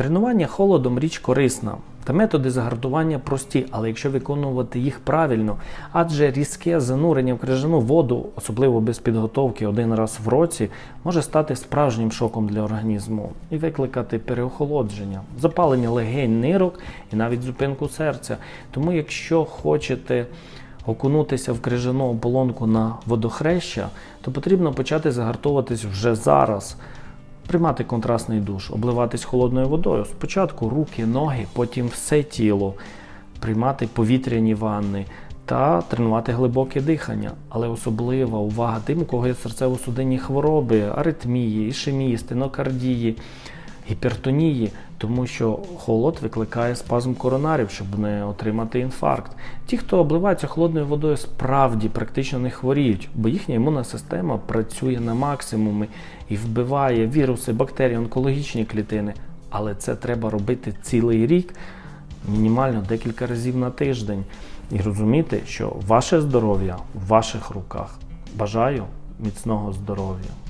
Тренування холодом річ корисна. Та методи загартування прості, але якщо виконувати їх правильно, адже різке занурення в крижану воду, особливо без підготовки один раз в році, може стати справжнім шоком для організму і викликати переохолодження, запалення легень, нирок і навіть зупинку серця. Тому, якщо хочете окунутися в крижану оболонку на водохреща, то потрібно почати загартовуватись вже зараз. Приймати контрастний душ, обливатись холодною водою. Спочатку руки, ноги, потім все тіло, приймати повітряні ванни та тренувати глибоке дихання. Але особлива увага тим, у кого є серцево-судинні хвороби, аритмії, ішемії, стенокардії, гіпертонії, тому що холод викликає спазм коронарів, щоб не отримати інфаркт. Ті, хто обливається холодною водою, справді практично не хворіють, бо їхня імунна система працює на максимумі і вбиває віруси, бактерії, онкологічні клітини. Але це треба робити цілий рік, мінімально декілька разів на тиждень. І розуміти, що ваше здоров'я в ваших руках. Бажаю міцного здоров'я.